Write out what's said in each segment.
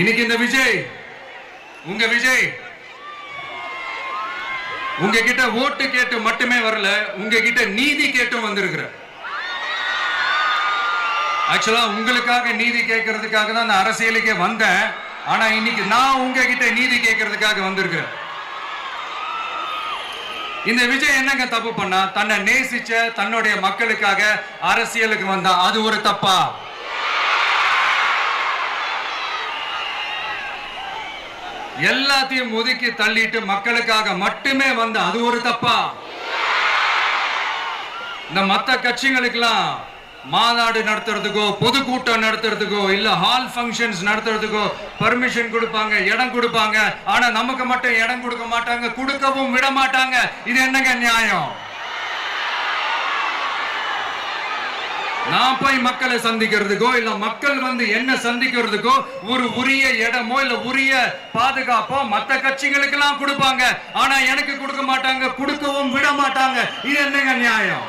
இன்னைக்கு இந்த விஜய் உங்க விஜய் உங்ககிட்ட ஓட்டு கேட்டு மட்டுமே வரல உங்ககிட்ட நீதி கேட்டும் வந்திருக்கிற ஆக்சுவலா உங்களுக்காக நீதி கேட்கறதுக்காக தான் நான் அரசியலுக்கே வந்தேன். ஆனா இன்னைக்கு நான் உங்ககிட்ட நீதி கேட்கறதுக்காக வந்திருக்கிறேன். இந்த விஜய் என்னங்க தப்பு பண்ணா? தன்னை நேசிச்ச தன்னுடைய மக்களுக்காக அரசியலுக்கு வந்தா. அது ஒரு தப்பா? எல்லாத்தையும் ஒதுக்கி தள்ளிட்டு மக்களுக்காக மட்டுமே வந்த அது ஒரு தப்பா? இந்த மத்த கட்சிகளுக்கெல்லாம் மாநாடு நடத்துறதுக்கோ பொதுக்கூட்டம் நடத்துறதுக்கோ இல்ல ஹால் ஃபங்க்ஷன்ஸ் நடத்துறதுக்கோ பர்மிஷன் கொடுப்பாங்க இடம் கொடுப்பாங்க. ஆனா நமக்கு மட்டும் இடம் கொடுக்க மாட்டாங்க கொடுக்கவும் விட மாட்டாங்க. இது என்னங்க நியாயம்? நான் போய் மக்களை சந்திக்கிறதுக்கோ இல்ல மக்கள் வந்து என்ன சந்திக்கிறதுக்கோ ஒரு உரிய இடமோ இல்ல உரிய பாதுகாப்போ மத்த கட்சிகளுக்கு எல்லாம் கொடுப்பாங்க. ஆனா எனக்கு கொடுக்க மாட்டாங்க கொடுக்கவும் விட மாட்டாங்க. இது என்னங்க நியாயம்?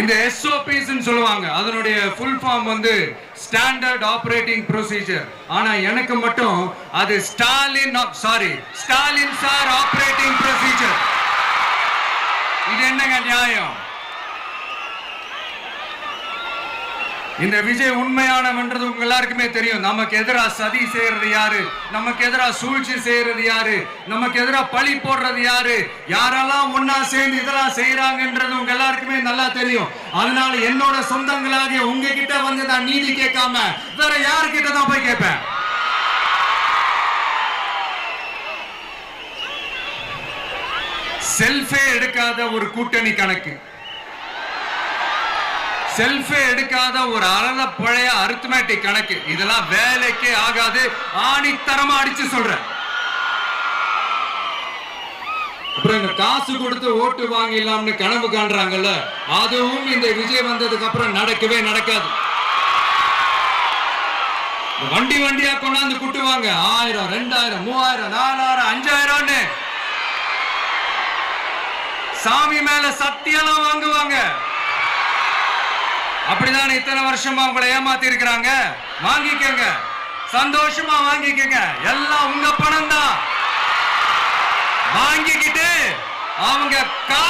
இந்த எஸ்ஓபிஸ் சொல்லுவாங்க. அதனுடைய ஃபுல் ஃபார்ம் வந்து ஸ்டாண்டர்ட் ஆபரேட்டிங் ப்ரொசீஜர் ஆனா எனக்கு மட்டும் அது Stalin sorry Stalin sir operating procedure இது என்னங்க நியாயம்? இந்த விஜய் உண்மையானவன்றது உங்க எல்லாருக்குமே தெரியும். நமக்கு எதிரா சதி செய்யறது யாரு? நமக்கு எதிரா சூழ்ச்சி செய்யறது யாரு? நமக்கு எதிரா பழி போடுறது யாரு? யாரெல்லாம் ஒன்னா சேர்ந்து இதெல்லாம் செய்யறாங்கன்றது உங்க எல்லாருக்குமே நல்லா தெரியும். அதனால என்னோட சொந்தங்களாகிய உங்ககிட்ட வந்து நான் நீதி கேட்காம வேற யாருக்கிட்ட தான் போய் கேட்பேன்? செல்ஃபே எடுக்காத ஒரு கூட்டணி கணக்கு. செல்ஃபே எடுக்காத ஒரு அறல பழைய அரித்மேட்டிக் கணக்கு. இதெல்லாம் வேலைக்கே ஆகாது. ஆணித்தரமா அடிச்சு சொல்றேன். அப்புறம் இந்த காசு கொடுத்து ஓட்டு வாங்கிடலாம்னு கனவு காண்றாங்கல்ல அதுவும் இந்த விஜய் வந்ததுக்கு அப்புறம் நடக்கவே நடக்காது. வண்டி வண்டியா கொண்டாந்து குட்டுவாங்க. ஆயிரம் ரெண்டாயிரம் மூவாயிரம் நாலாயிரம் சாமி மேல சத்தியெல்லாம் வாங்குவாங்க. அப்படிதான் இத்தனை வருஷமா உங்களை ஏமாத்தி இருக்கிறாங்க வாங்கிக்கங்க. சந்தோஷமா வாங்கிக்கங்க. எல்லாம் உங்க பணம் தான் வாங்கிக்கிட்டு அவங்க கா